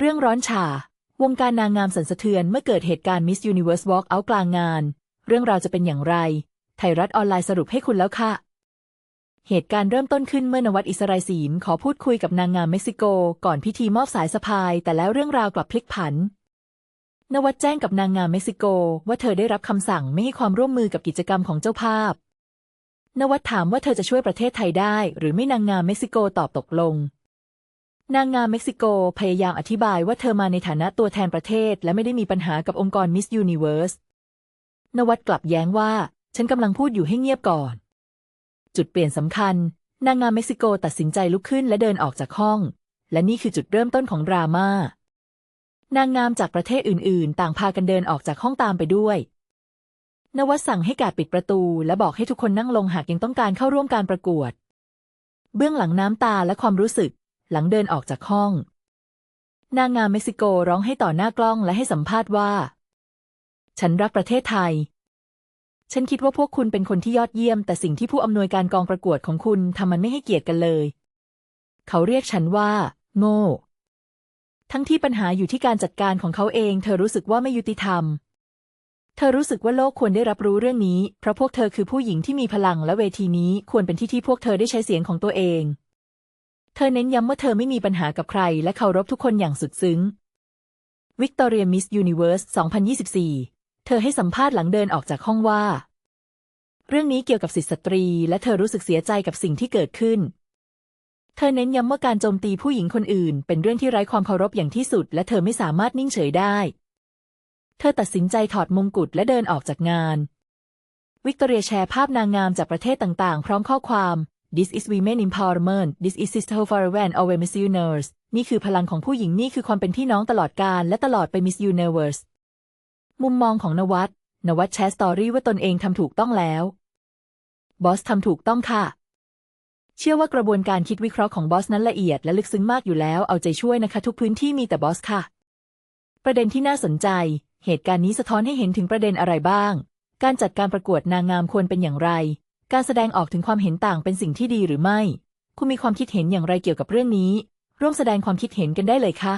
เรื่องร้อนฉ่าวงการนางงามสันสะเทือนเมื่อเกิดเหตุการณ์ Miss Universe Walk Out กลางงาน เรื่องราวจะเป็นอย่างไร ไทยรัฐออนไลน์สรุปให้คุณแล้วค่ะ เหตุการณ์เริ่มต้นขึ้นเมื่อนวัดอิสราศีลขอพูดคุยกับนางงามเม็กซิโก ก่อนพิธีมอบสายสะพาย แต่แล้วเรื่องราวกลับพลิกผัน นวัดแจ้งกับนางงามเม็กซิโก ว่าเธอได้รับคำสั่งไม่ให้ความร่วมมือกับกิจกรรมของเจ้าภาพ นวัดถามว่าเธอจะช่วยประเทศไทยได้ หรือไม่นางงามเม็กซิโกตอบตกลง นางงามเม็กซิโกพยายามอธิบายว่าเธอมาในฐานะตัวแทนประเทศ และไม่ได้มีปัญหากับองค์กรมิสยูนิเวิร์สนวัดกลับแย้งว่า ฉันกำลังพูดอยู่ให้เงียบก่อน จุดเปลี่ยนสำคัญ นางงามเม็กซิโกตัดสินใจลุกขึ้นและเดินออกจากห้อง และนี่คือจุดเริ่มต้นของดราม่านางงามจากประเทศอื่น ๆ ต่างพากันเดินออกจากห้องตามไปด้วย นวัดสั่งให้กาดปิดประตู และบอกให้ทุกคนนั่งลงหากยังต้องการเข้าร่วมการประกวด เบื้องหลังน้ำตาและความรู้สึก หลังเดินออกจากห้อง นางงามเม็กซิโกร้องให้ต่อหน้ากล้องและให้สัมภาษณ์ว่า ฉันรักประเทศไทย ฉันคิดว่าพวกคุณเป็นคนที่ยอดเยี่ยม แต่สิ่งที่ผู้อำนวยการกองประกวดของคุณทำมันไม่ให้เกียรติกันเลย เขาเรียกฉันว่า โง่ ทั้งที่ปัญหาอยู่ที่การจัดการของเขาเอง เธอรู้สึกว่าไม่ยุติธรรมเธอรู้สึกว่าโลกควรได้รับรู้เรื่องนี้ เพราะพวกเธอคือผู้หญิงที่มีพลังและเวทีนี้ควรเป็นที่ที่พวกเธอได้ใช้เสียงของตัวเอง เธอเน้นย้ำว่าเธอไม่มีปัญหากับใคร และเคารพทุกคนอย่างสุดซึ้งวิกตอเรียมิสยูนิเวิร์ส 2024 เธอให้สัมภาษณ์หลังเดินออกจากห้องว่า เรื่องนี้เกี่ยวกับสิทธิสตรี และเธอรู้สึกเสียใจกับสิ่งที่เกิดขึ้น เธอเน้นย้ำว่าการโจมตีผู้หญิงคนอื่น เป็นเรื่องที่ไร้ความเคารพอย่างที่สุด และเธอไม่สามารถนิ่งเฉยได้ เธอตัดสินใจถอดมงกุฎและเดินออกจากงาน วิกตอเรียแชร์ภาพนางงามจากประเทศต่างๆ พร้อมข้อความ This is women empowerment This is sister for when always Miss Universe นี่คือพลังของผู้หญิงนี่คือความเป็นพี่น้องตลอดกาลและตลอดไป Miss Universe มุมมองของนวัดนวัดแชร์สตอรี่ว่าตนเองทำถูกต้องแล้ว บอสทำถูกต้องค่ะ เชื่อว่ากระบวนการคิดวิเคราะห์ของบอสนั้นละเอียดและลึกซึ้งมากอยู่แล้ว เอาใจช่วยนะคะ ทุกพื้นที่มีแต่บอสค่ะ ประเด็นที่น่าสนใจ เหตุการณ์นี้สะท้อนให้เห็นถึงประเด็นอะไรบ้าง การจัดการประกวดนางงามควรเป็นอย่างไร การแสดงออกถึงความเห็นต่างเป็นสิ่งที่ดีหรือไม่ คุณมีความคิดเห็นอย่างไรเกี่ยวกับเรื่องนี้ ร่วมแสดงความคิดเห็นกันได้เลยค่ะ